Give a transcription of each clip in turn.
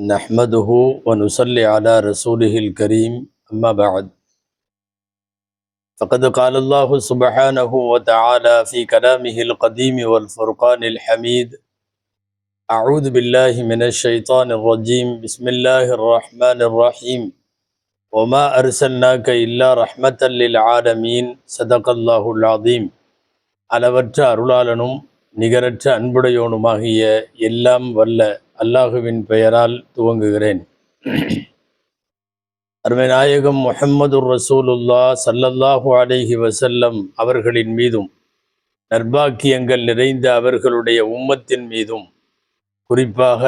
نحمده ونصلي على رسوله الكريم أما بعد فقد قال الله سبحانه وتعالى في كلامه القديم والفرقان الحميد أعوذ بالله من الشيطان الرجيم بسم الله الرحمن الرحيم وما أرسلناك إلا رحمة للعالمين صدق الله العظيم அளவற்ற அருளாளனும் நிகரற்ற அன்புடையோனுமாகிய எல்லாம் வல்ல அல்லாஹுவின் பெயரால் துவங்குகிறேன். அருமை நாயகம் ரசூலுல்லா சல்லல்லாஹு அலைஹி வசல்லம் அவர்களின் மீதும் நர்பாக்கியங்கள் நிறைந்த அவர்களுடைய உம்மத்தின் மீதும் குறிப்பாக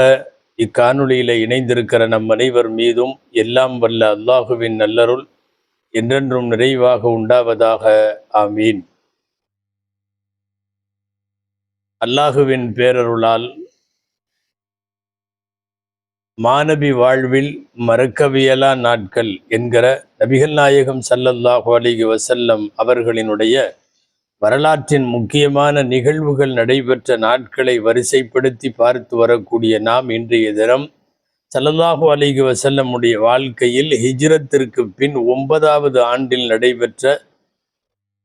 இக்காணொளியில இணைந்திருக்கிற நம் அனைவர் மீதும் எல்லாம் வல்ல அல்லாஹுவின் நல்லருள் என்றென்றும் நிறைவாக உண்டாவதாக. ஆமீன். அல்லாஹுவின் பேரருளால் மாணவி வாழ்வில் மறக்கவியலா நாட்கள் என்கிற நபிகள் நாயகம் சல்லல்லாஹு அலிகி வசல்லம் அவர்களினுடைய வரலாற்றின் முக்கியமான நிகழ்வுகள் நடைபெற்ற நாட்களை வரிசைப்படுத்தி பார்த்து வரக்கூடிய நாம் இன்றைய தினம் சல்லல்லாஹு அலிகி வசல்லமுடைய வாழ்க்கையில் ஹிஜ்ரத்திற்கு பின் ஒன்பதாவது ஆண்டில் நடைபெற்ற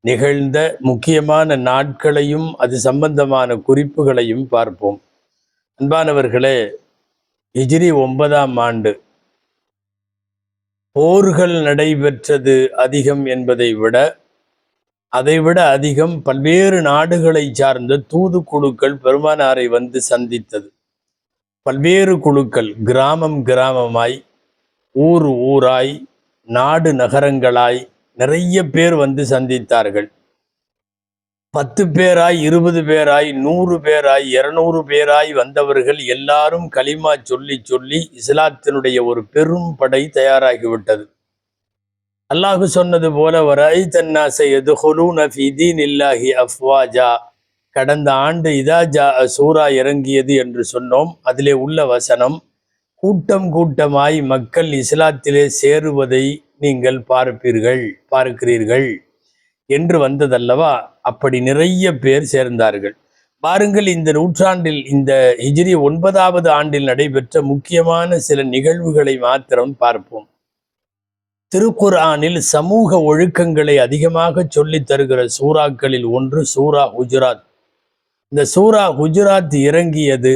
நிகழ்ந்த முக்கியமான நாட்களையும் அது சம்பந்தமான குறிப்புகளையும் பார்ப்போம். அன்பானவர்களே ஹிஜ்ரி ஒன்பதாம் ஆண்டு. போர்கள் நடைபெற்றது அதிகம் என்பதை விட அதைவிட அதிகம் பல்வேறு நாடுகளை சார்ந்த தூதுக்குழுக்கள் பெருமானாரை வந்து சந்தித்தது. பல்வேறு குழுக்கள் கிராமம் கிராமமாய் ஊர் ஊராய் நாடு நகரங்களாய் நிறைய பேர் வந்து சந்தித்தார்கள். பத்து பேராய் இருபது பேராய் நூறு பேராய் இருநூறு பேராய் வந்தவர்கள் எல்லாரும் களிமா சொல்லி சொல்லி இஸ்லாத்தினுடைய ஒரு பெரும் படை தயாராகிவிட்டது. அல்லாஹு சொன்னது போல வரை தன்னாசை இல்லாஹி அஃப்வாஜா. கடந்த ஆண்டு இதா ஜா சூரா இறங்கியது என்று சொன்னோம். அதிலே உள்ள வசனம் கூட்டம் கூட்டமாய் மக்கள் இஸ்லாத்திலே சேருவதை நீங்கள் பார்ப்பீர்கள் பார்க்கிறீர்கள். என்று வந்ததல்லவா? அப்படி நிறைய பேர் சேர்ந்தார்கள். பாருங்கள் இந்த நூற்றாண்டில் இந்த ஹிஜ்ரி ஒன்பதாவது ஆண்டில் நடைபெற்ற முக்கியமான சில நிகழ்வுகளை மாத்திரம் பார்ப்போம். திருக்குர்ஆனில் சமூக ஒழுக்கங்களை அதிகமாக சொல்லித் தருகிற சூறாக்களில் ஒன்று சூரா குஜராத் இந்த சூரா குஜராத் இறங்கியது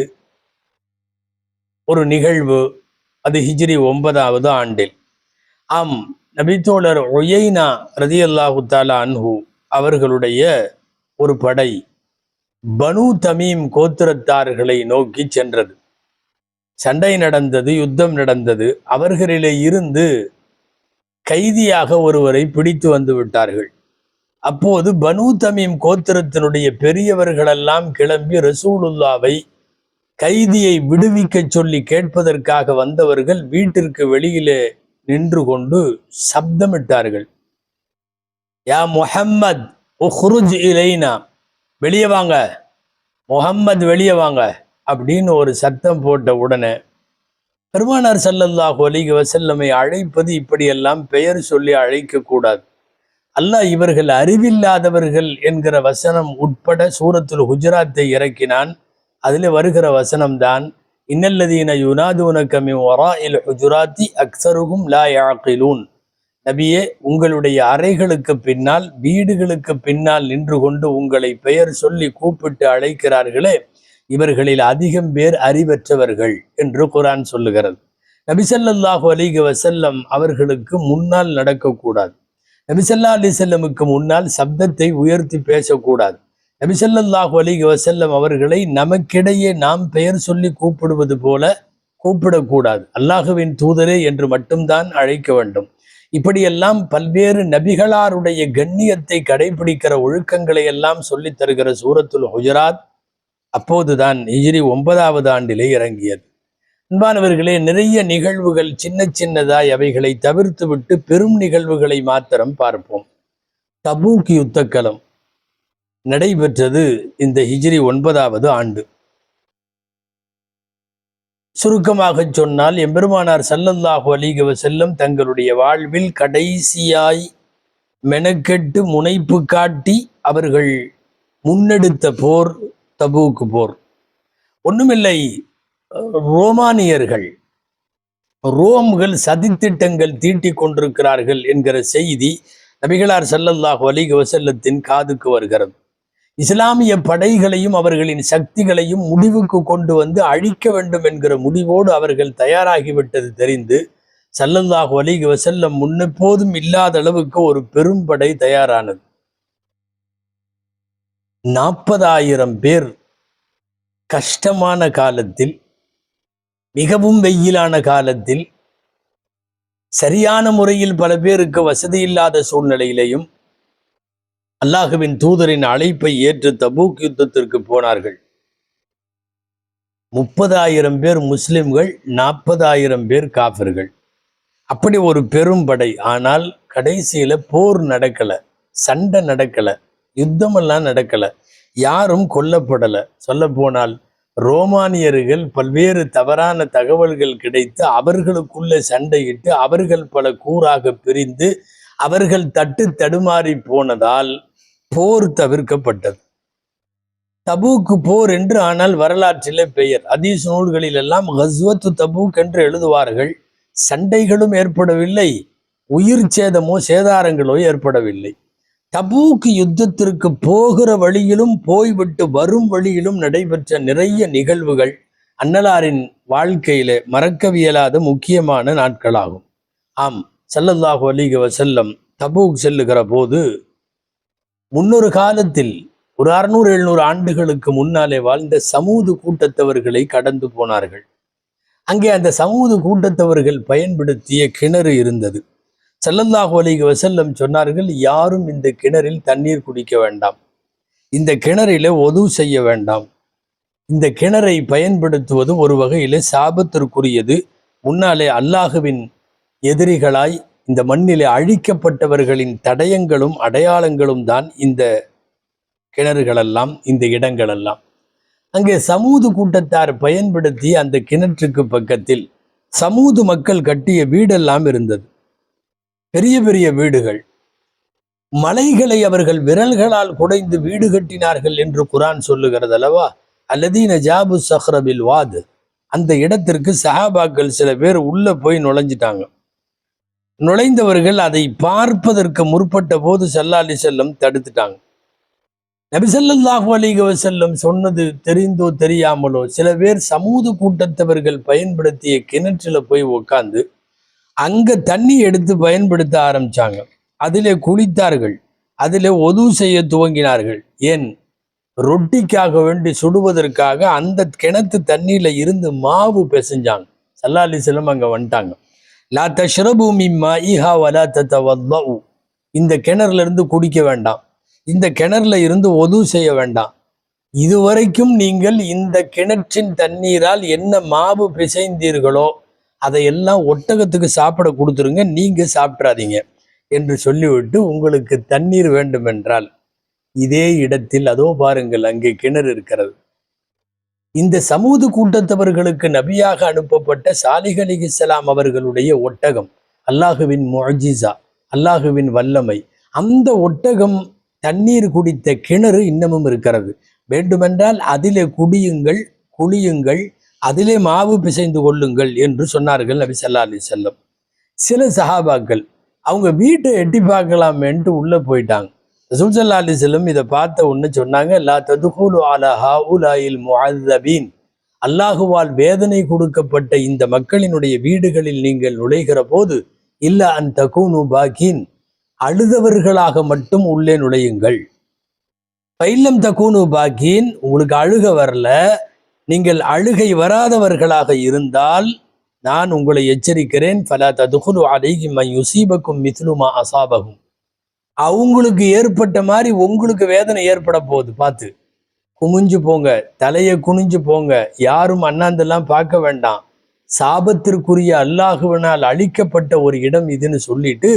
ஒரு நிகழ்வு அது ஹிஜ்ரி ஒன்பதாவது ஆண்டில். ஆம் நபித்தோழர் ஒயைனா ரதி அல்லாஹுத்தாலா அன்ஹு அவர்களுடைய ஒரு படை பனு தமீம் கோத்திரத்தார்களை நோக்கி சென்றது. சண்டை நடந்தது யுத்தம் நடந்தது. அவர்களிலே இருந்து கைதியாக ஒருவரை பிடித்து வந்து விட்டார்கள். அப்போது பனு தமீம் கோத்திரத்தினுடைய பெரியவர்களெல்லாம் கிளம்பி ரசூலுல்லாவை கைதியை விடுவிக்க சொல்லி கேட்பதற்காக வந்தவர்கள் வீட்டிற்கு வெளியிலே நின்று கொண்டு சப்தமிட்டார்கள். யா முஹம்மத் உஹ்ருஜ் இலைனா. வெளியே வாங்க. முகம்மது வெளியே வாங்க. அப்படின்னு ஒரு சத்தம் போட்ட உடனே பெருமானார் சல்லல்லாஹு அலிக வசல்லமை அழைப்பது இப்படியெல்லாம் பெயர் சொல்லி அழைக்கக்கூடாது. அல்லாஹ் இவர்கள் அறிவில்லாதவர்கள் என்கிற வசனம் உட்பட சூரத்துல் குஜராத்தை இறக்கினான். அதில் வருகிற வசனம்தான் இன்னல்லதீன யுனாதூனக மின் வராஇல் ஹுஜுராத்தி அக்சருகும் லா யாக்கிலூன் நபியே உங்களுடைய அறைகளுக்கு பின்னால் வீடுகளுக்கு பின்னால் நின்று கொண்டு உங்களை பெயர் சொல்லி கூப்பிட்டு அழைக்கிறார்களே இவர்களில் அதிகம் பேர் அறிவற்றவர்கள் என்று குரான் சொல்லுகிறது. நபிசல்லாஹு அலிக வசல்லம் அவர்களுக்கு முன்னால் நடக்கக்கூடாது. நபிசல்லா அலி செல்லமுக்கு முன்னால் சப்தத்தை உயர்த்தி பேசக்கூடாது. நபிசல்லாஹு அலிக வசல்லம் அவர்களை நமக்கிடையே நாம் பெயர் சொல்லி கூப்பிடுவது போல கூப்பிடக்கூடாது. அல்லாஹுவின் தூதரே என்று மட்டும்தான் அழைக்க வேண்டும். இப்படியெல்லாம் பல்வேறு நபிகளாருடைய கண்ணியத்தை கடைபிடிக்கிற ஒழுக்கங்களை எல்லாம் சொல்லித் தருகிற சூரத்துல் ஹுஜராத் அப்போதுதான் ஹிஜ்ரி ஒன்பதாவது ஆண்டிலே இறங்கியது. அன்பானவர்களே நிறைய நிகழ்வுகள் சின்ன சின்னதாய் அவைகளை தவிர்த்து விட்டு பெரும் நிகழ்வுகளை மாத்திரம் பார்ப்போம். தபூக் யுத்தக்கலம் நடைபெற்றது இந்த ஹிஜ்ரி ஒன்பதாவது ஆண்டு. சுருக்கமாக சொன்னால் எம்பெருமானார் சல்லல்லாஹு அலிகவ செல்லம் தங்களுடைய வாழ்வில் கடைசியாய் மெனக்கெட்டு முனைப்பு காட்டி அவர்கள் முன்னெடுத்த போர் தபூக்கு போர். ஒண்ணுமில்லை ரோமானியர்கள் ரோம்கள் சதித்திட்டங்கள் தீட்டிக் கொண்டிருக்கிறார்கள் என்கிற செய்தி நபிகளார் ஸல்லல்லாஹு அலிக வசல்லத்தின் காதுக்கு வருகிறது. இஸ்லாமிய படைகளையும் அவர்களின் சக்திகளையும் முடிவுக்கு கொண்டு வந்து அழிக்க வேண்டும் என்கிற முடிவோடு அவர்கள் தயாராகிவிட்டது தெரிந்து ஸல்லல்லாஹு அலைஹி வசல்லம் முன்னெப்போதும் இல்லாத அளவுக்கு ஒரு பெரும் படை தயாரானது. நாற்பதாயிரம் பேர் கஷ்டமான காலத்தில் மிகவும் வெயிலான காலத்தில் சரியான முறையில் பல பேருக்கு வசதி இல்லாத சூழ்நிலையிலையும் அல்லாஹுவின் தூதரின் அழைப்பை ஏற்று தபூக் யுத்தத்திற்கு போனார்கள். முப்பதாயிரம் பேர் முஸ்லிம்கள் நாற்பதாயிரம் பேர் காஃபிர்கள். அப்படி ஒரு பெரும் படை. ஆனால் கடைசியில் போர் நடக்கலை. சண்டை நடக்கலை. யுத்தமெல்லாம் நடக்கலை. யாரும் கொல்லப்படலை. சொல்லப்போனால் ரோமானியர்கள் பல்வேறு தவறான தகவல்கள் கிடைத்து அவர்களுக்குள்ள சண்டையிட்டு அவர்கள் பல கூறாக பிரிந்து அவர்கள் தட்டு தடுமாறி போனதால் போர் தவிர்க்கப்பட்டது. தபூக்கு போர் என்று ஆனால் வரலாற்றிலே பெயர். அதீஸ் நூல்களில் எல்லாம் ஹஸ்வத்து தபூக் என்று எழுதுவார்கள். சண்டைகளும் ஏற்படவில்லை. உயிர் சேதமோ சேதாரங்களோ ஏற்படவில்லை. தபூக்கு யுத்தத்திற்கு போகிற வழியிலும் போய்விட்டு வரும் வழியிலும் நடைபெற்ற நிறைய நிகழ்வுகள் அன்னலாரின் வாழ்க்கையிலே மறக்கவியலாத முக்கியமான நாட்களாகும். ஆம் ஸல்லல்லாஹு அலிக வசல்லம் தபூக் செல்லுகிற போது முன்னொரு காலத்தில் ஒரு அறுநூறு எழுநூறு ஆண்டுகளுக்கு முன்னாலே வாழ்ந்த சமூது கூட்டத்தவர்களை கடந்து போனார்கள். அங்கே அந்த சமூது கூட்டத்தவர்கள் பயன்படுத்திய கிணறு இருந்தது. ஸல்லல்லாஹு அலைஹி வசல்லம் சொன்னார்கள் யாரும் இந்த கிணறில் தண்ணீர் குடிக்க வேண்டாம். இந்த கிணறில ஒது செய்ய வேண்டாம். இந்த கிணறை பயன்படுத்துவது ஒரு வகையில் சாபத்திற்குரியது. முன்னாலே அல்லாஹுவின் எதிரிகளாய் இந்த மண்ணிலே அழிக்கப்பட்டவர்களின் தடயங்களும் அடையாளங்களும் தான் இந்த கிணறுகளெல்லாம் இந்த இடங்களெல்லாம். அங்கே சமூது கூட்டத்தார் பயன்படுத்தி அந்த கிணற்றுக்கு பக்கத்தில் சமூது மக்கள் கட்டிய வீடெல்லாம் இருந்தது. பெரிய பெரிய வீடுகள். மலைகளை அவர்கள் விரல்களால் குடைந்து வீடு கட்டினார்கள் என்று குரான் சொல்லுகிறது அல்லவா? அல்லதீன ஜாபு சஹ்ரபில் வாது. அந்த இடத்திற்கு சஹாபாக்கள் சில பேர் உள்ள போய் நுழைஞ்சிட்டாங்க. நுழைந்தவர்கள் அதை பார்ப்பதற்கு முற்பட்ட போது சல்லாலி செல்லம் தடுத்துட்டாங்க. நபிசல்லாஹு அலிக செல்லம் சொன்னது தெரிந்தோ தெரியாமலோ சில பேர் சமூக கூட்டத்தவர்கள் பயன்படுத்திய கிணற்றில் போய் உக்காந்து அங்க தண்ணி எடுத்து பயன்படுத்த ஆரம்பிச்சாங்க. அதிலே குளித்தார்கள். அதிலே ஒது செய்ய துவங்கினார்கள். ஏன்? ரொட்டிக்காக வேண்டி சுடுவதற்காக அந்த கிணத்து தண்ணியில இருந்து மாவு பிசைஞ்சாங்க. சல்லா செல்லம் அங்க வந்துட்டாங்க. லா தஷ்ரபு மிம்மா ஈஹா வலா தத்தவல்லு இந்த கிணறுல இருந்து குடிக்க வேண்டாம். இந்த கிணறுல இருந்து ஒது செய்ய வேண்டாம். இதுவரைக்கும் நீங்கள் இந்த கிணற்றின் தண்ணீரால் என்ன மாவு பிசைந்தீர்களோ அதையெல்லாம் ஒட்டகத்துக்கு சாப்பிட கொடுத்துருங்க நீங்க சாப்பிட்றாதீங்க என்று சொல்லிவிட்டு உங்களுக்கு தண்ணீர் வேண்டுமென்றால் இதே இடத்தில் அதோ பாருங்கள் அங்கே கிணறு இருக்கிறது. இந்த சமூக கூட்டத்தவர்களுக்கு நபியாக அனுப்பப்பட்ட சாலிஹ் அலி இஸ்லாம் அவர்களுடைய ஒட்டகம் அல்லாஹுவின் மொஜிசா அல்லாஹுவின் வல்லமை அந்த ஒட்டகம் தண்ணீர் குடித்த கிணறு இன்னமும் இருக்கிறது. வேண்டுமென்றால் அதிலே குடியுங்கள் குளியுங்கள் அதிலே மாவு பிசைந்து கொள்ளுங்கள் என்று சொன்னார்கள் நபி சல்லா அலி செல்லம் சில சஹாபாக்கள் அவங்க வீட்டை எட்டி பார்க்கலாமேன்ட்டு உள்ளே போயிட்டாங்க. ரசூல் ஸல்லல்லாஹு இதை பார்த்த ஒன்று சொன்னாங்க லா ததுகுலு அலா ஹவுலாயில் முஹல்லபீன் அல்லாஹுவால் வேதனை கொடுக்கப்பட்ட இந்த மக்களினுடைய வீடுகளில் நீங்கள் நுழைகிற போது இல்ல அன் தகுனு பாகின். அழுதவர்களாக மட்டும் உள்ளே நுழையுங்கள். பைல்லம் தகுனு பாகின். உங்களுக்கு அழுக வரல. நீங்கள் அழுகை வராதவர்களாக இருந்தால் நான் உங்களை எச்சரிக்கிறேன் ஃபலா ததுகுலு அலைகி மன் யுசீபக்கும் மித்லுமா அசாபகும் அவங்களுக்கு ஏற்பட்ட மாதிரி உங்களுக்கு வேதனை ஏற்பட போகுது பார்த்து. குமிஞ்சு போங்க தலையை குனிஞ்சு போங்க. யாரும் அண்ணாந்தெல்லாம் பார்க்க வேண்டாம். சாபத்திற்குரிய அல்லாஹுவனால் அழிக்கப்பட்ட ஒரு இடம் இதுன்னு சொல்லிட்டு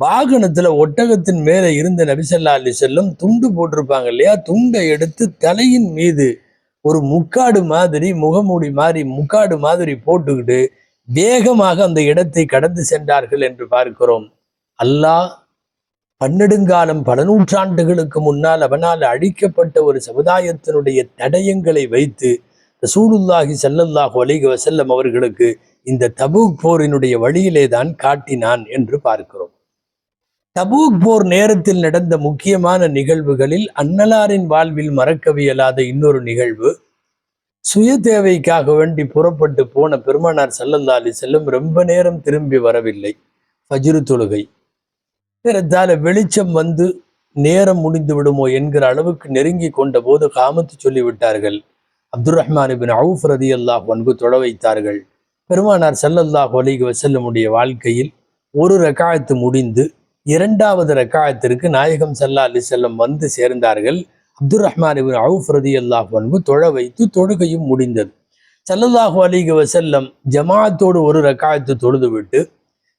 வாகனத்துல ஒட்டகத்தின் மேல இருந்த நபிசல்லா அலி செல்லம் துண்டு போட்டிருப்பாங்க இல்லையா? துண்டை எடுத்து தலையின் மீது ஒரு முக்காடு மாதிரி முகமூடி மாதிரி முக்காடு மாதிரி போட்டுக்கிட்டு வேகமாக அந்த இடத்தை கடந்து சென்றார்கள் என்று பார்க்கிறோம். அல்லாஹ் பன்னெடுங்காலம் பல நூற்றாண்டுகளுக்கு முன்னால் அவனால் அழிக்கப்பட்ட ஒரு சமுதாயத்தினுடைய தடயங்களை வைத்து ரசூலுல்லாஹி சல்லல்லாஹு அலிக வசல்லம் அவர்களுக்கு இந்த தபூக் போரினுடைய வழியிலே தான் காட்டினான் என்று பார்க்கிறோம். தபூக் போர் நேரத்தில் நடந்த முக்கியமான நிகழ்வுகளில் அன்னலாரின் வாழ்வில் மறக்கவியலாத இன்னொரு நிகழ்வு. சுய தேவைக்காக வேண்டி புறப்பட்டு போன பெருமானார் சல்லல்லா அலி செல்லும் ரொம்ப நேரம் திரும்பி வரவில்லை. ஃபஜ்ரு தொழுகை. ஏறத்தாழ வெளிச்சம் வந்து நேரம் முடிந்து விடுமோ என்கிற அளவுக்கு நெருங்கி கொண்ட போது காமத்து சொல்லிவிட்டார்கள். அப்துல் ரஹ்மான் பின் அவுஃப் ரதி அல்லாஹ் வன்கு தொட வைத்தார்கள். பெருமானார் சல்லல்லாஹ் அலிக வசல்லமுடைய வாழ்க்கையில் ஒரு ரக்காயத்து முடிந்து இரண்டாவது ரக்காயத்திற்கு நாயகம் சல்லா அலி செல்லம் வந்து சேர்ந்தார்கள். அப்துல் ரஹ்மான் இபின் அவுஃப் ரதி அல்லாஹ் வன்கு தொழ வைத்து தொழுகையும் முடிந்தது. சல்லல்லாஹு அலிக வசல்லம் ஜமாத்தோடு ஒரு ரக்காயத்து தொழுதுவிட்டு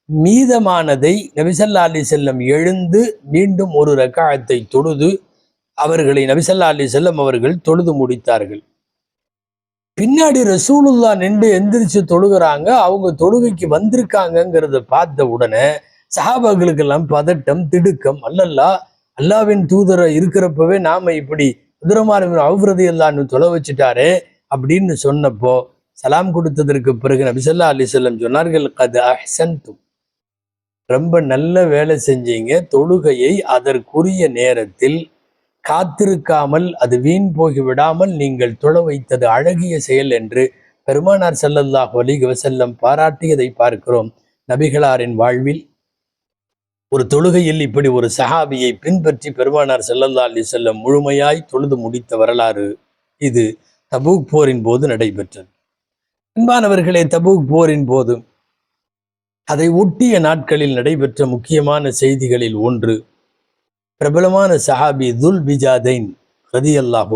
மீதமானதை நபிசல்லா அலி செல்லம் எழுந்து மீண்டும் ஒரு ரக்காயத்தை தொழுது அவர்களை நபிசல்லா அலி செல்லம் அவர்கள் தொழுது முடித்தார்கள். பின்னாடி ரசூலுல்லா நின்று எந்திரிச்சு தொழுகிறாங்க. அவங்க தொழுகைக்கு வந்திருக்காங்கங்கிறத பார்த்த உடனே சஹாபாக்களுக்கெல்லாம் பதட்டம் திடுக்கம். அல்லல்லா அல்லாவின் தூதரை இருக்கிறப்பவே நாம இப்படி உதரமான அவுரதி அல்லான்னு தொலை வச்சுட்டாரு அப்படின்னு சொன்னப்போ சலாம் கொடுத்ததற்கு பிறகு நபிசல்லா அலி செல்லம் சொன்னார்கள் கது அஹ்சன்தும். ரொம்ப நல்ல வேலை செஞ்சீங்க. தொழுகையை அதற்குரிய நேரத்தில் காத்திருக்காமல் அது வீண் போகி விடாமல் நீங்கள் தொழ வைத்தது அழகிய செயல் என்று பெருமானார் செல்லல்லாஹ் அலி வசல்லம் பாராட்டியதை பார்க்கிறோம். நபிகளாரின் வாழ்வில் ஒரு தொழுகையில் இப்படி ஒரு சஹாபியை பின்பற்றி பெருமானார் செல்லல்லா அலி செல்லம் முழுமையாய் தொழுது முடித்த வரலாறு இது. தபூக் போரின் போது நடைபெற்றது. அன்பானவர்களே தபூக் போரின் போது அதை ஒட்டிய நாட்களில் நடைபெற்ற முக்கியமான செய்திகளில் ஒன்று பிரபலமான சஹாபி துல் பிஜாதைன் ரதி அல்லாஹ்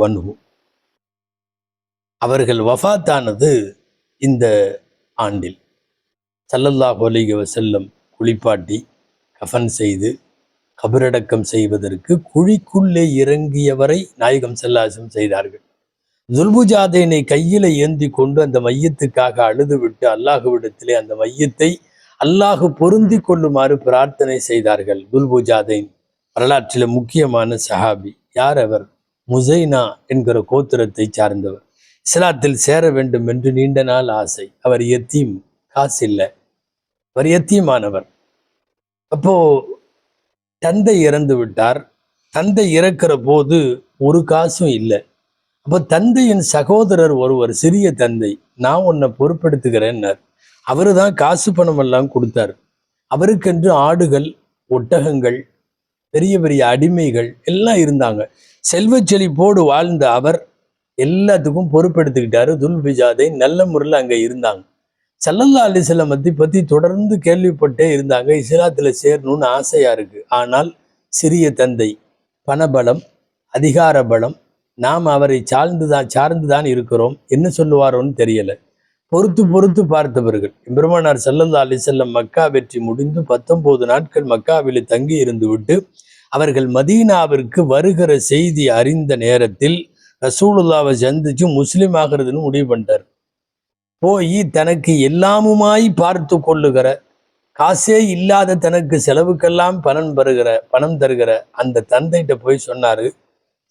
அவர்கள் வஃத்தானது இந்த ஆண்டில். சல்லல்லாஹு அலிக வசல்லம் குளிப்பாட்டி கஃன் செய்து கபரடக்கம் செய்வதற்கு குழிக்குள்ளே இறங்கியவரை நாயகம் செல்லாசம் செய்தார்கள். துல்புஜாதேனை கையில ஏந்தி கொண்டு அந்த மையத்துக்காக அழுதுவிட்டு அல்லாஹுவிடத்திலே அந்த மையத்தை அல்லாஹு பொருந்தி கொள்ளுமாறு பிரார்த்தனை செய்தார்கள் குல்புஜாதைன் வரலாற்றில் முக்கியமான சஹாபி யார் அவர்? முசைனா என்கிற கோத்திரத்தை சார்ந்தவர். இஸ்லாத்தில் சேர வேண்டும் என்று நீண்ட நாள் ஆசை. அவர் எத்தீம் காசு இல்லை அவர் எத்தீமானவர். அப்போ தந்தை இறந்து விட்டார். தந்தை இறக்கிற போது ஒரு காசும் இல்லை. அப்போ தந்தையின் சகோதரர் ஒருவர் சிறிய தந்தை நான் உன்னை பொறுப்பெடுத்துக்கிறேன்னார் அவர் தான் காசு பணம் எல்லாம் கொடுத்தார். அவருக்கென்று ஆடுகள் ஒட்டகங்கள் பெரிய பெரிய அடிமைகள் எல்லாம் இருந்தாங்க. செல்வ செழிப்போடு வாழ்ந்த அவர் எல்லாத்துக்கும் பொறுப்பெடுத்துக்கிட்டாரு. துல்பிஜாதை நல்ல முறையில் அங்கே இருந்தாங்க. சல்லல்லா அலிசல்லமத்தை பற்றி தொடர்ந்து கேள்விப்பட்டே இருந்தாங்க. இஸ்லாத்தில் சேரணும்னு ஆசையா இருக்கு. ஆனால் சிறிய தந்தை பணபலம் அதிகார பலம் நாம் அவரை சார்ந்து தான் சார்ந்து தான் இருக்கிறோம். என்ன சொல்லுவாரோன்னு தெரியலை. பொறுத்து பொறுத்து பார்த்தவர்கள். பெருமானார் செல்லந்தா அலி செல்லம் மக்கா வெற்றி முடிந்து பத்தொன்பது நாட்கள் மக்காவில் தங்கி இருந்து விட்டு அவர்கள் மதீனாவிற்கு வருகிற செய்தி அறிந்த நேரத்தில் ரசூலுல்லாவை சந்திச்சு முஸ்லீம் ஆகிறதுன்னு முடிவு பண்ணிட்டார். போய் தனக்கு எல்லாமுமாய் பார்த்து கொள்ளுகிற காசே இல்லாத தனக்கு செலவுக்கெல்லாம் பணம் பெறுகிற பணம் தருகிற அந்த தந்தைகிட்ட போய் சொன்னார்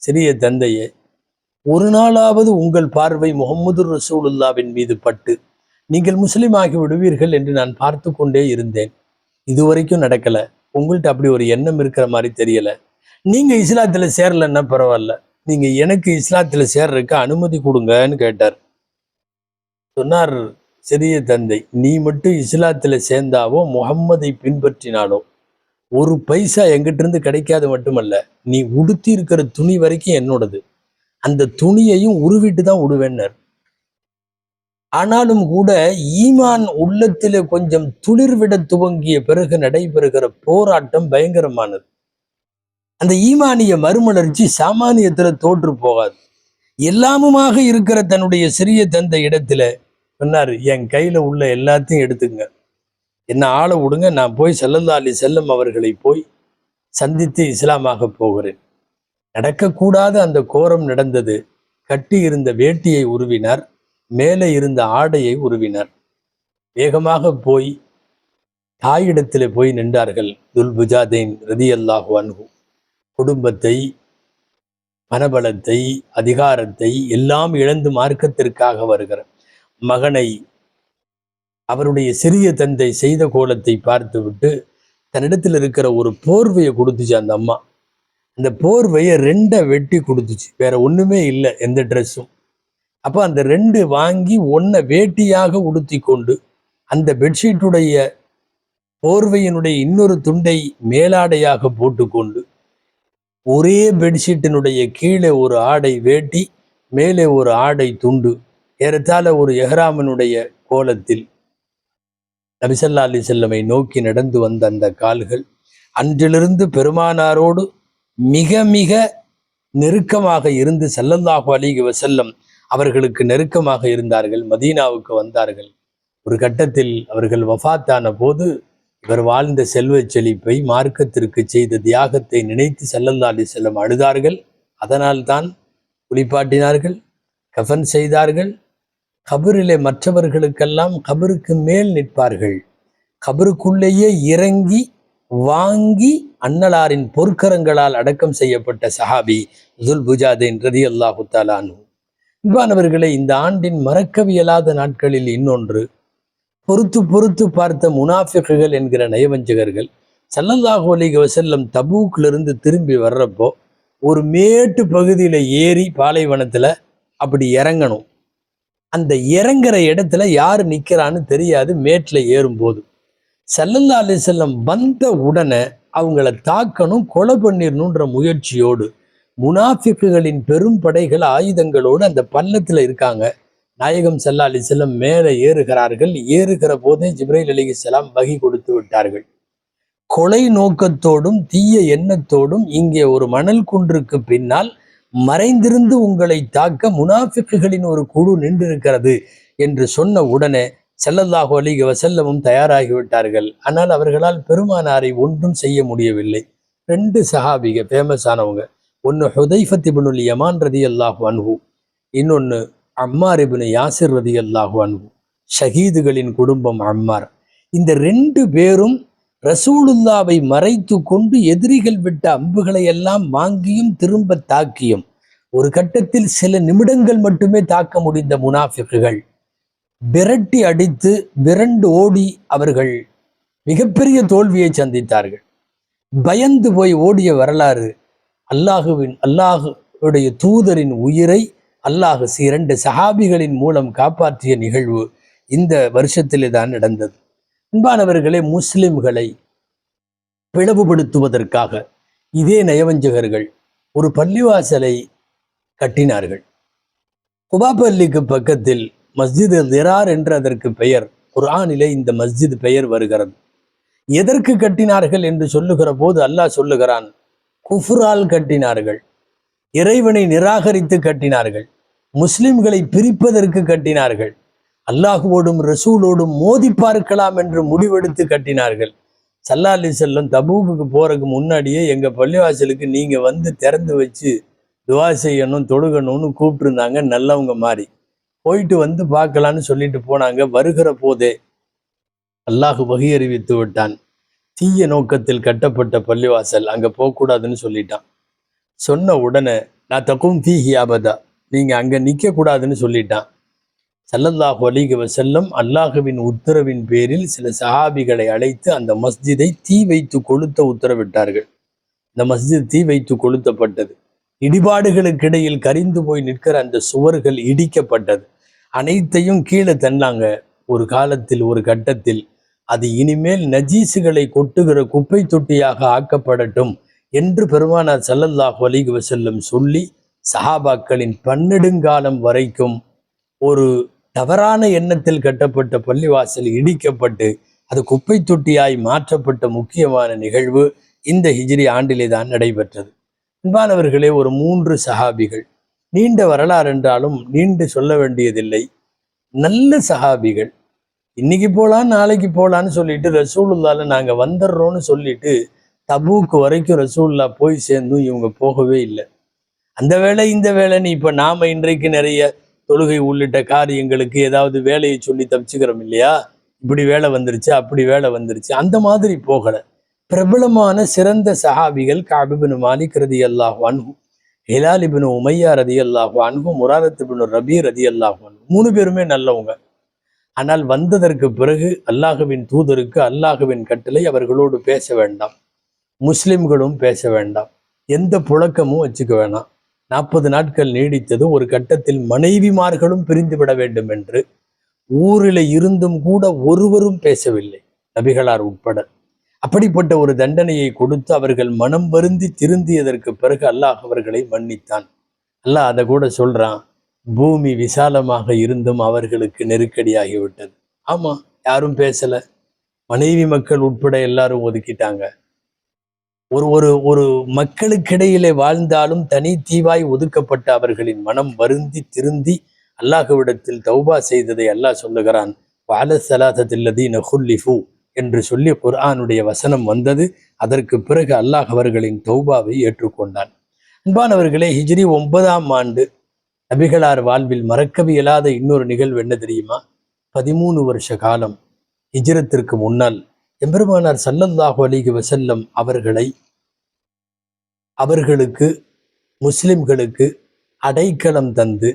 சிறிய தந்தையே ஒரு நாளாவது உங்கள் பார்வை முகமது ரசூலுல்லாவின் மீது பட்டு நீங்கள் முஸ்லீம் ஆகி விடுவீர்கள் என்று நான் பார்த்து கொண்டே இருந்தேன். இதுவரைக்கும் நடக்கல. உங்கள்கிட்ட அப்படி ஒரு எண்ணம் இருக்கிற மாதிரி தெரியல. நீங்க இஸ்லாத்துல சேரலன்னா பரவாயில்ல. நீங்க எனக்கு இஸ்லாத்துல சேர்றதுக்கு அனுமதி கொடுங்கன்னு கேட்டார். சொன்னார் சிறிய தந்தை நீ மட்டும் இஸ்லாத்துல சேர்ந்தாவோ முகம்மதை பின்பற்றினாலோ ஒரு பைசா எங்கிட்ட இருந்து கிடைக்காது மட்டுமல்ல நீ உடுத்தி இருக்கிற துணி வரைக்கும் என்னோடது. அந்த துணியையும் உருவிட்டு தான் விடுவேன்னர் ஆனாலும் கூட ஈமான் உள்ளத்திலே கொஞ்சம் துளிர்விட துவங்கிய பிறகு நடைபெறுகிற போராட்டம் பயங்கரமானது. அந்த ஈமானிய மறுமலர்ச்சி சாமானியத்துல தோற்று போகாது. எல்லாமுமாக இருக்கிற தன்னுடைய சிறிய தந்த இடத்துல சொன்னார் என் கையில உள்ள எல்லாத்தையும் எடுத்துங்க என்ன ஆளை விடுங்க நான் போய் செல்லந்தாலி செல்லம் அவர்களை போய் சந்தித்து இஸ்லாமாக போகிறேன். நடக்கக்கூடாத அந்த கோரம் நடந்தது. கட்டி இருந்த வேட்டியை உருவினார் மேலே இருந்த ஆடையை உருவினார். வேகமாக போய் தாயிடத்தில் போய் நின்றார்கள் துல்புஜாதேன் ரதி அல்லாஹு அன்ஹு. குடும்பத்தை மனபலத்தை அதிகாரத்தை எல்லாம் இழந்து மார்க்கத்திற்காக வருகிற மகனை அவருடைய சிறிய தந்தை செய்த கோலத்தை பார்த்துவிட்டு தன்னிடத்தில் இருக்கிற ஒரு போர்வையை கொடுத்துச்சு அந்த அம்மா. அந்த போர்வையை ரெண்டை வெட்டி கொடுத்துச்சு. வேற ஒன்றுமே இல்லை எந்த ட்ரெஸ்ஸும் அப்போ அந்த ரெண்டு வாங்கி ஒன்றை வேட்டியாக உடுத்தி கொண்டு அந்த பெட்ஷீட்டுடைய போர்வையினுடைய இன்னொரு துண்டை மேலாடையாக போட்டுக்கொண்டு ஒரே பெட்ஷீட்டினுடைய கீழே ஒரு ஆடை வேட்டி மேலே ஒரு ஆடை துண்டு ஏறத்தாழ ஒரு எஹ்ராமனுடைய கோலத்தில். நபிசல்லா அலி செல்லமை நோக்கி நடந்து வந்த அந்த கால்கள் அன்றிலிருந்து பெருமானாரோடு மிக மிக நெருக்கமாக இருந்து ஸல்லல்லாஹு அலைஹி செல்லம் அவர்களுக்கு நெருக்கமாக இருந்தார்கள் மதீனாவுக்கு வந்தார்கள். ஒரு கட்டத்தில் அவர்கள் வஃபாத்தான போது இவர் வாழ்ந்த செல்வச் செழிப்பை மார்க்கத்திற்கு செய்த தியாகத்தை நினைத்து ஸல்லல்லாஹு செல்லம் வஸல்லம் அழுதார்கள். அதனால்தான் குளிப்பாட்டினார்கள் கஃன் செய்தார்கள். கபரிலே மற்றவர்களுக்கெல்லாம் கபருக்கு மேல் நிற்பார்கள். கபருக்குள்ளேயே இறங்கி வாங்கி அன்னலாரின் பொற்கரங்களால் அடக்கம் செய்யப்பட்ட சஹாபி துல் புஜாதேன் ரதி அல்லாஹு தாலானு இவ்வானவர்களை இந்த ஆண்டின் மறக்கவியலாத நாட்களில் இன்னொன்று பொறுத்து பொறுத்து பார்த்த முனாஃபிக்குகள் என்கிற நயவஞ்சகர்கள் சல்லல்லாஹு அலிக வசல்லம் தபூக்கிலிருந்து திரும்பி வர்றப்போ ஒரு மேட்டு பகுதியில் ஏறி பாலைவனத்தில் அப்படி இறங்கணும். அந்த இறங்குற இடத்துல யார் நிற்கிறான்னு தெரியாது மேட்டில் ஏறும்போது. சல்லல்லா அலிசல்லம் வந்த உடனே அவங்கள தாக்கணும் கொலை பண்ணிடணுன்ற முயற்சியோடு முனாஃபிக்குகளின் பெரும் படைகள் ஆயுதங்களோடு அந்த பள்ளத்தில் இருக்காங்க. நாயகம் சல்லா அலிசல்லம் மேலே ஏறுகிறார்கள். ஏறுகிற போதே ஜிப்ரைல் செல்லாம் வகி கொடுத்து விட்டார்கள். கொலை நோக்கத்தோடும் தீய எண்ணத்தோடும் இங்கே ஒரு மணல் குன்றுக்கு பின்னால் மறைந்திருந்து உங்களை தாக்க முனாஃபிக்குகளின் ஒரு குழு நின்றிருக்கிறது என்று சொன்ன உடனே செல்லல்லாஹு அலிக வசல்லமும் தயாராகிவிட்டார்கள். ஆனால் அவர்களால் பெருமானாரை ஒன்றும் செய்ய முடியவில்லை. ரெண்டு சஹாபிக ஃபேமஸ் ஆனவங்க. ஒன்று ஹுதைஃபத் யமான் ரதி அல்லாஹு அன்ஹு. இன்னொன்று அம்மார் இப்னு யாசிர் ரதி அல்லாஹு அன்ஹு. ஷஹீதுகளின் குடும்பம் அம்மார். இந்த ரெண்டு பேரும் ரசூலுல்லாவை மறைத்து கொண்டு எதிரிகள் விட்ட அம்புகளை எல்லாம் வாங்கியும் திரும்ப தாக்கியும். ஒரு கட்டத்தில் சில நிமிடங்கள் மட்டுமே தாக்க முடிந்த முனாஃபிக்குகள். விரட்டி அடித்து விரண்டு ஓடி அவர்கள் மிகப்பெரிய தோல்வியை சந்தித்தார்கள். பயந்து போய் ஓடிய வரலாறு அல்லாஹுவின் அல்லாஹுடைய தூதரின் உயிரை அல்லாஹு இரண்டு சஹாபிகளின் மூலம் காப்பாற்றிய நிகழ்வு இந்த வருஷத்திலே தான் நடந்தது. அன்பானவர்களே முஸ்லிம்களை பிளவுபடுத்துவதற்காக இதே நயவஞ்சகர்கள் ஒரு பள்ளிவாசலை கட்டினார்கள். குபாபல்லிக்கு பக்கத்தில் மஸ்ஜித் திரார் என்று அதற்கு பெயர். குரானிலே இந்த மஸ்ஜித் பெயர் வருகிறது. எதற்கு கட்டினார்கள் என்று சொல்லுகிற போது அல்லாஹ் சொல்லுகிறான் குஃப்ரால் கட்டினார்கள் இறைவனை நிராகரித்து கட்டினார்கள் முஸ்லிம்களை பிரிப்பதற்கு கட்டினார்கள் அல்லாஹுவோடும் ரசூலோடும் மோதி பார்க்கலாம் என்று முடிவெடுத்து கட்டினார்கள். சல்லா அலி செல்லம் தபூக்கு போறதுக்கு முன்னாடியே எங்க பள்ளிவாசலுக்கு நீங்க வந்து திறந்து வச்சு துவா செய்யணும் தொழுகணும்னு கூப்பிட்டுருந்தாங்க நல்லவங்க மாதிரி. போயிட்டு வந்து பார்க்கலான்னு சொல்லிட்டு போனாங்க. வருகிற போதே அல்லாஹு வகை அறிவித்து விட்டான். தீய நோக்கத்தில் கட்டப்பட்ட பள்ளிவாசல் அங்க போகக்கூடாதுன்னு சொல்லிட்டான். சொன்ன உடனே நான் தக்கும் தீஹி ஆபதா நீங்க அங்க நிக்க கூடாதுன்னு சொல்லிட்டான். சல்லல்லாஹு அலிக வசல்லம் அல்லாஹுவின் உத்தரவின் பேரில் சில சஹாபிகளை அழைத்து அந்த மஸ்ஜிதை தீ வைத்து கொளுத்த உத்தரவிட்டார்கள். இந்த மஸ்ஜித் தீ வைத்து கொளுத்தப்பட்டது. இடிபாடுகளுக்கு இடையில் கரிந்து போய் நிற்கிற அந்த சுவர்கள் இடிக்கப்பட்டது. அனைத்தையும் கீழே தன்னாங்க. ஒரு காலத்தில் ஒரு கட்டத்தில் அது இனிமேல் நஜீசுகளை கொட்டுகிற குப்பை தொட்டியாக ஆக்கப்படட்டும் என்று பெருமானார் சல்லல்லாஹு அலிக வசல்லம் சொல்லி சஹாபாக்களின் பன்னெடுங்காலம் வரைக்கும் ஒரு தவறான எண்ணத்தில் கட்டப்பட்ட பள்ளிவாசல் இடிக்கப்பட்டு அது குப்பை தொட்டியாய் மாற்றப்பட்ட முக்கியமான நிகழ்வு இந்த ஹிஜ்ரி ஆண்டிலே தான் நடைபெற்றது. அன்பானவர்களே ஒரு மூன்று சஹாபிகள். நீண்ட வரலாறு என்றாலும் நீண்டு சொல்ல வேண்டியதில்லை. நல்ல சஹாபிகள். இன்னைக்கு போகலாம் நாளைக்கு போகலான்னு சொல்லிட்டு ரசூலுல்லால நாங்க வந்துடுறோம்னு சொல்லிட்டு தபூக்கு வரைக்கும் ரசூல்லா போய் சேர்ந்தும் இவங்க போகவே இல்லை. அந்த வேலை இந்த வேலைன்னு இப்ப நாம இன்றைக்கு நிறைய தொழுகை உள்ளிட்ட காரியங்களுக்கு ஏதாவது வேலையை சொல்லி தப்பிச்சுக்கிறோம் இல்லையா? இப்படி வேலை வந்துருச்சு அப்படி வேலை வந்துருச்சு அந்த மாதிரி போகல. பிரபலமான சிறந்த சஹாபிகள் காபிபின் மாலிக் ரதி அல்லாஹ் அன்ஹு ஹிலால் இபின் உமையா ரதி அல்லாஹ் அன்ஹு முராரத் இபின் ரபி ரதி அல்லாஹ் அன்ஹு. மூணு பேருமே நல்லவங்க. ஆனால் வந்ததற்கு பிறகு அல்லாஹுவின் தூதருக்கு அல்லாஹுவின் கட்டளை அவர்களோடு பேச வேண்டாம். முஸ்லிம்களும் பேச வேண்டாம். எந்த புழக்கமும் வச்சுக்க வேணாம். நாற்பது நாட்கள் நீடித்தது ஒரு கட்டத்தில் மனைவிமார்களும் பிரிந்து விட வேண்டும் என்று. ஊரில் இருந்தும் கூட ஒருவரும் பேசவில்லை நபிகளார் உட்பட. அப்படிப்பட்ட ஒரு தண்டனையை கொடுத்து அவர்கள் மனம் வருந்தி திருந்தியதற்கு பிறகு அல்லாஹ் அவர்களை மன்னித்தான். அல்லாஹ் அதை கூட சொல்றான் பூமி விசாலமாக இருந்தும் அவர்களுக்கு நெருக்கடியாகிவிட்டது. ஆமா யாரும் பேசல. மனைவி மக்கள் உட்பட எல்லாரும் ஒதுக்கிட்டாங்க. ஒரு ஒரு ஒரு மக்களுக்கிடையிலே வாழ்ந்தாலும் தனி தீவாய் ஒதுக்கப்பட்ட அவர்களின் மனம் வருந்தி திருந்தி அல்லாஹுவிடத்தில் தௌபா செய்ததை அல்லாஹ் சொல்லுகிறான் வால ஹுல்லிஃபு. என்று சொல்லி குர்ஆனுடைய வசனம் வந்தது. அதற்கு பிறகு அல்லாஹ் அவர்களின் தௌபாவை ஏற்றுக்கொண்டான். அன்பானவர்களே ஹிஜ்ரி ஒன்பதாம் ஆண்டு நபிகளார் வாழ்வில் மறக்கவே இயலாத இன்னொரு நிகழ்வு என்ன தெரியுமா? பதிமூணு வருஷ காலம் ஹிஜ்ரத்திற்கு முன்னால் எம்பெருமானார் சல்லல்லாஹு அலிகு வசல்லம் அவர்களை அவர்களுக்கு முஸ்லிம்களுக்கு அடைக்கலம் தந்து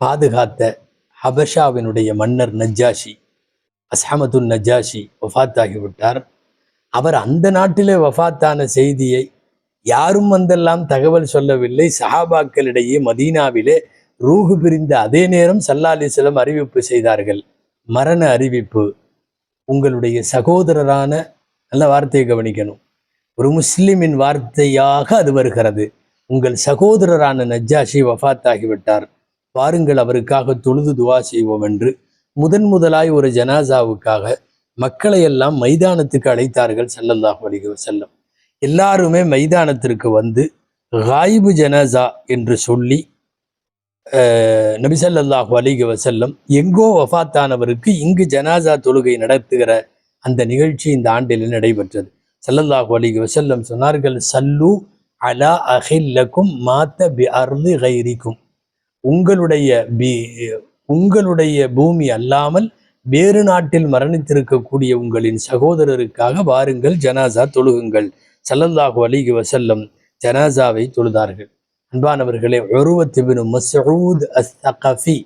பாதுகாத்த ஹபஷாவினுடைய மன்னர் நஜ்ஜாஷி. அஸ்ஹமதுன் நஜாஷி வஃத்தாகிவிட்டார். அவர் அந்த நாட்டிலே வஃத்தான செய்தியை யாரும் வந்தெல்லாம் தகவல் சொல்லவில்லை. சஹாபாக்களிடையே மதீனாவிலே ரூகு பிரிந்த அதே நேரம் சல்லா அலிஸ்லம் அறிவிப்பு செய்தார்கள். மரண அறிவிப்பு. உங்களுடைய சகோதரரான நல்ல வார்த்தையை கவனிக்கணும். ஒரு முஸ்லிமின் வார்த்தையாக அது வருகிறது. உங்கள் சகோதரரான நஜ்ஜாஷி வஃத்தாகிவிட்டார். பாருங்கள் அவருக்காக தொழுது துவா செய்வோம் என்று முதன் முதலாய் ஒரு ஜனாசாவுக்காக மக்களை எல்லாம் மைதானத்துக்கு அழைத்தார்கள் செல்லல்லாஹ் அலிக வசல்லம் எல்லாருமே மைதானத்திற்கு வந்து ஹாயிபு ஜனாசா என்று சொல்லி நபிசல்லாஹு அலிக வசல்லம் எங்கோ வஃத்தானவருக்கு இங்கு ஜனாசா தொழுகை நடத்துகிற அந்த நிகழ்ச்சி இந்த ஆண்டில் நடைபெற்றது. சல்லல்லாஹு அலிக வசல்லம் சொன்னார்கள் சல்லு அலா அஹில்லக்கும் மாத்த பி அர்து கைரிக்கும். உங்களுடைய பி உங்களுடைய பூமி அல்லாமல் வேறு நாட்டில் மரணித்திருக்கக்கூடிய உங்களின் சகோதரருக்காக வாருங்கள் ஜனாசா தொழுகுங்கள். சல்லல்லாஹு அலிகி வசல்லம் ஜனாசாவை தொழுதார்கள். அன்பானவர்களே ஒருவத்திபின் மசூத் அஸ்தகஃபி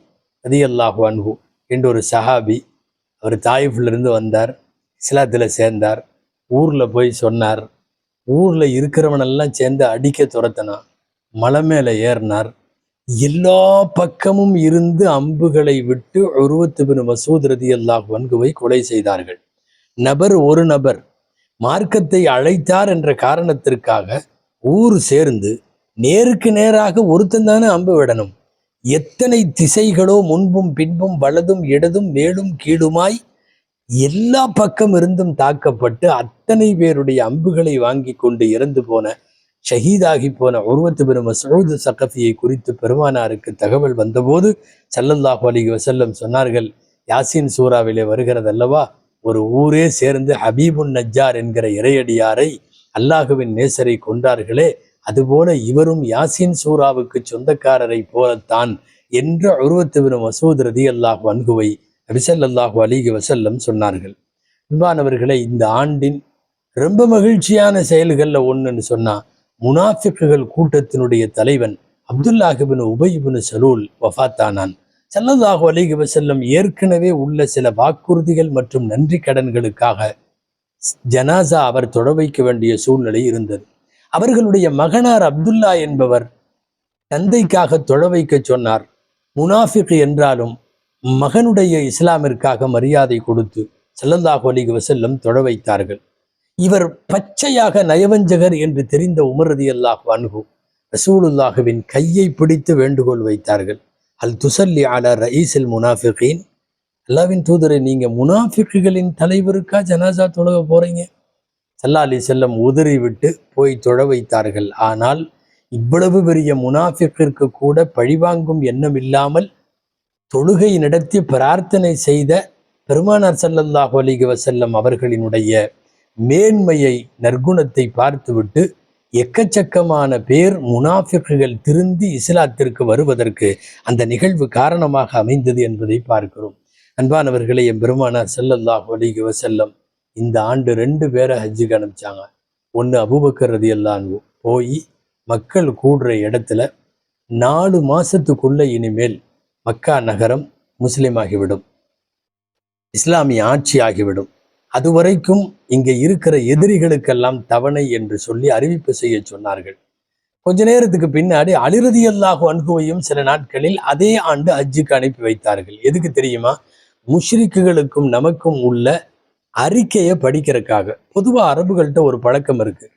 அதி அல்லாஹு அன்பு என்ற ஒரு சஹாபி அவர் தாயிஃபிலிருந்து வந்தார் இஸ்லாத்தில் சேர்ந்தார் ஊரில் போய் சொன்னார். ஊரில் இருக்கிறவனெல்லாம் சேர்ந்து அடிக்க துரத்தினான். மலை மேலே ஏறினார். எல்லா பக்கமும் இருந்து அம்புகளை விட்டு உருவத்து பின் மசூத் ரதி அல்லாஹ் வன்குவை கொலை செய்தார்கள். நபர் ஒரு நபர் மார்க்கத்தை அழைத்தார் என்ற காரணத்திற்காக ஊர் சேர்ந்து நேருக்கு நேராக ஒருத்தன் தானே அம்பு விடணும். எத்தனை திசைகளோ முன்பும் பின்பும் வலதும் இடதும் மேலும் கீழுமாய் எல்லா பக்கம் இருந்தும் தாக்கப்பட்டு அத்தனை பேருடைய அம்புகளை வாங்கி கொண்டு இறந்து போன ஷஹீதாகி போன உருவத்து பெரும் மசூது சக்கஃபியை குறித்து பெருமானாருக்கு தகவல் வந்தபோது சல்லல்லாஹு அலி வசல்லம் சொன்னார்கள் யாசின் சூறாவிலே வருகிறது அல்லவா ஒரு ஊரே சேர்ந்து ஹபீபுன் நஜ்ஜார் என்கிற இறையடியாரை அல்லாஹுவின் நேசரை கொண்டார்களே அதுபோல இவரும் யாசின் சூறாவுக்கு சொந்தக்காரரை போலத்தான் என்ற உருவத்து பெரும் மசூத் ரதி அல்லாஹ் வன்குவை நபிசல்லாஹு அலிகி வசல்லம் சொன்னார்கள். அன்பானவர்களை இந்த ஆண்டின் ரொம்ப மகிழ்ச்சியான செயல்களில் ஒன்றுன்னு சொன்னால் முனாஃபிக்குகள் கூட்டத்தினுடைய தலைவன் அப்துல்லாஹிபின் உபயிபின் சலூல் வஃத்தானான். சல்லதாஹு அலிஹி வசல்லம் ஏற்கனவே உள்ள சில வாக்குறுதிகள் மற்றும் நன்றி கடன்களுக்காக ஜனாசா அவர் தொட வைக்க வேண்டிய சூழ்நிலை இருந்தது. அவர்களுடைய மகனார் அப்துல்லா என்பவர் தந்தைக்காக தொழ வைக்க சொன்னார். முனாஃபிக் என்றாலும் மகனுடைய இஸ்லாமிற்காக மரியாதை கொடுத்து செல்லல்லாஹு அலிக வசல்லம் தொழ வைத்தார்கள். இவர் பச்சையாக நயவஞ்சகர் என்று தெரிந்த உமரதி அல்லாஹ் அன்ஹு ரசூலுல்லாஹுவின் கையை பிடித்து வேண்டுகோள் வைத்தார்கள். அல் துசல்லி அலா ரயீசல் முனாஃபிகின்? அல்லாவின் தூதரை நீங்கள் முனாஃபிக்குகளின் தலைவருக்கா ஜனாசா தொழக போகிறீங்க சல்லா அலி செல்லம் உதறி விட்டு போய் தொழ வைத்தார்கள். ஆனால் இவ்வளவு பெரிய முனாஃபிக்கிற்கு கூட பழிவாங்கும் எண்ணம் இல்லாமல் தொழுகை நடத்தி பிரார்த்தனை செய்த பெருமானார் சல்லல்லாஹு அலிக வசல்லம் அவர்களினுடைய மேன்மையை நற்குணத்தை பார்த்துவிட்டு எக்கச்சக்கமான பேர் முனாஃபிக்குகள் திருந்தி இஸ்லாத்திற்கு வருவதற்கு அந்த நிகழ்வு காரணமாக அமைந்தது என்பதை பார்க்கிறோம். அன்பானவர்களை என் பெருமானார் செல்லல்லாஹ் அலிக வசல்லம் இந்த ஆண்டு ரெண்டு பேரை ஹஜ்ஜுக்கு அனுப்பிச்சாங்க. ஒன்று அபுபக்கர் ரதி போய் மக்கள் கூடுற இடத்துல நாலு மாசத்துக்குள்ள இனிமேல் மக்கா நகரம் முஸ்லீமாகிவிடும். இஸ்லாமிய ஆட்சி ஆகிவிடும். அதுவரைக்கும் இங்கே இருக்கிற எதிரிகளுக்கெல்லாம் தவணை என்று சொல்லி அறிவிப்பு செய்ய சொன்னார்கள். கொஞ்ச நேரத்துக்கு பின்னாடி அலிரதி அல்லாஹு சில நாட்களில் அதே ஆண்டு ஹஜ்ஜுக்கு அனுப்பி வைத்தார்கள். எதுக்கு தெரியுமா? முஷ்ரிக்குகளுக்கும் நமக்கும் உள்ள அறிக்கையை படிக்கிறதுக்காக. பொதுவா அரபுகள்கிட்ட ஒரு பழக்கம் இருக்கு.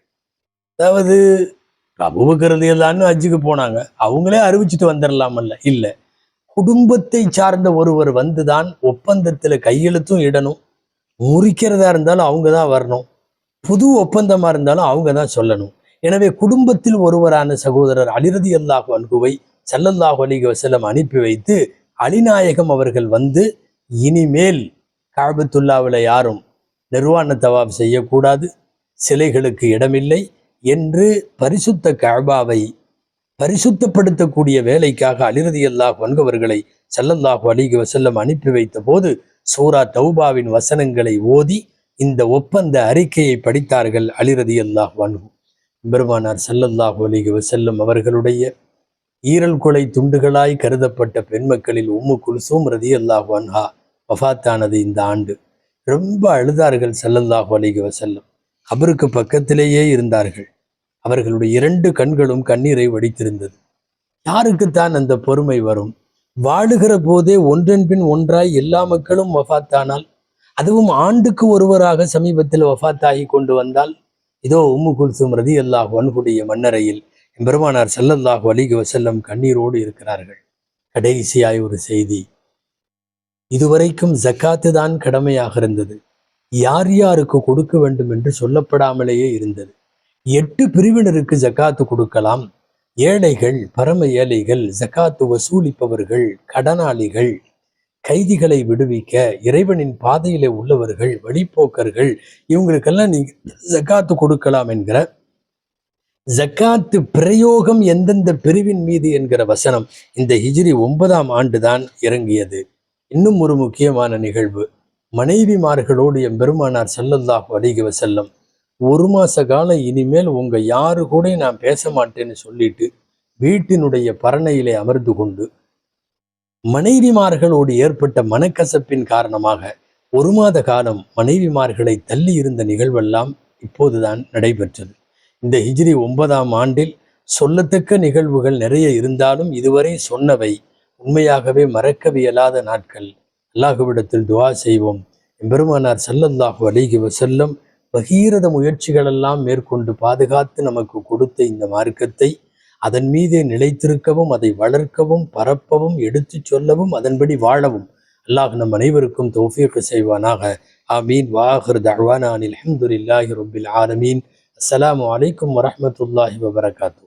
அதாவது அபுபக்கிறது எல்லான்னு ஹஜ்ஜுக்கு போனாங்க. அவங்களே அறிவிச்சிட்டு வந்துடலாமல்ல இல்ல. குடும்பத்தை சார்ந்த ஒருவர் வந்துதான் ஒப்பந்தத்துல கையெழுத்தும் இடணும். முறிக்கிறதா இருந்தாலும் அவங்க தான் வரணும். புது ஒப்பந்தமாக இருந்தாலும் அவங்க தான் சொல்லணும். எனவே குடும்பத்தில் ஒருவரான சகோதரர் அலிரதி அல்லாஹு அன்குவை சல்லல்லாஹு அலிக வசல்லம் அனுப்பி வைத்து அலிநாயகம் அவர்கள் வந்து இனிமேல் காபத்துல்லாவில் யாரும் நிர்வாண தவாப் செய்யக்கூடாது. சிலைகளுக்கு இடமில்லை என்று பரிசுத்த காபாவை பரிசுத்தப்படுத்தக்கூடிய வேலைக்காக அலிரதி அல்லாஹ் வன்கவர்களை சல்லல்லாஹு அலிக வசல்லம் அனுப்பி வைத்த போது சூரா தௌபாவின் வசனங்களை ஓதி இந்த ஒப்பந்த அறிக்கையை படித்தார்கள் அலிரதி அல்லாஹ் வன்ஹு பெருமானார் சல்லல்லாஹு அலிக வசல்லம் அவர்களுடைய ஈரல் கொலை துண்டுகளாய் கருதப்பட்ட பெண்மக்களில் உம்மு குல்சூம் ரதி அல்லாஹ் வன்ஹா வஃத்தானது இந்த ஆண்டு. ரொம்ப அழுதார்கள் சல்லல்லாஹு அலிக வசல்லம் அவருக்கு பக்கத்திலேயே இருந்தார்கள். அவர்களுடைய இரண்டு கண்களும் கண்ணீரை வடித்திருந்தது. யாருக்குத்தான் அந்த பொறுமை வரும்? வாழுகிற போதே ஒன்றன் பின் ஒன்றாய் எல்லா மக்களும் வஃத்தானால் அதுவும் ஆண்டுக்கு ஒருவராக சமீபத்தில் வஃத்தாகி கொண்டு வந்தால் இதோ உம்மு குல்சும் ரதி அல்லாஹ் வன்குடைய மன்னரையில் பெருமானார் செல்லல்லாஹு அலிக வசல்லம் கண்ணீரோடு இருக்கிறார்கள். கடைசியாய் ஒரு செய்தி. இதுவரைக்கும் ஜக்காத்து தான் கடமையாக இருந்தது. யார் யாருக்கு கொடுக்க வேண்டும் என்று சொல்லப்படாமலேயே இருந்தது. எட்டு பிரிவினருக்கு ஜக்காத்து கொடுக்கலாம். ஏழைகள் பரம ஏழைகள் ஜக்காத்து வசூலிப்பவர்கள் கடனாளிகள் கைதிகளை விடுவிக்க இறைவனின் பாதையில உள்ளவர்கள் வழிப்போக்கர்கள் இவங்களுக்கெல்லாம் நீங்க ஜக்காத்து கொடுக்கலாம் என்கிற ஜக்காத்து பிரயோகம் எந்தெந்த பிரிவின் மீது என்கிற வசனம் இந்த ஹிஜ்ரி ஒன்பதாம் ஆண்டுதான் இறங்கியது. இன்னும் ஒரு முக்கியமான நிகழ்வு. மனைவிமார்களோடு எம்பெருமானார் பெருமானார் செல்லல்லாஹு அடிக செல்லம் ஒரு மாச காலம் இனிமேல் உங்க யாரு கூட நான் பேச மாட்டேன்னு சொல்லிட்டு வீட்டினுடைய பரணையிலே அமர்ந்து கொண்டு மனைவிமார்களோடு ஏற்பட்ட மனக்கசப்பின் காரணமாக ஒரு மாத காலம் மனைவிமார்களை தள்ளி இருந்த நிகழ்வெல்லாம் இப்போதுதான் நடைபெற்றது. இந்த ஹிஜ்ரி ஒன்பதாம் ஆண்டில் சொல்லத்தக்க நிகழ்வுகள் நிறைய இருந்தாலும் இதுவரை சொன்னவை உண்மையாகவே மறக்கவியலாத நாட்கள். அல்லாஹுவிடத்தில் துவா செய்வோம். எம்பெருமானார் சல்லல்லாஹு அலிகி வசல்லம் பகீரத முயற்சிகளெல்லாம் மேற்கொண்டு பாதுகாத்து நமக்கு கொடுத்த இந்த மார்க்கத்தை அதன் மீதே நிலைத்திருக்கவும் அதை வளர்க்கவும் பரப்பவும் எடுத்து சொல்லவும் அதன்படி வாழவும். அல்லாஹ் நம் அனைவருக்கும் தௌஃபீக் செய்வானாக. ஆமீன். வாஹர் தஹ்வானான் அலமதுல்லாஹி ரபில் ஆலமீன். அஸ்லாம் வலைக்கம் வரமத்துல்லாஹி வபரகாத்தூ.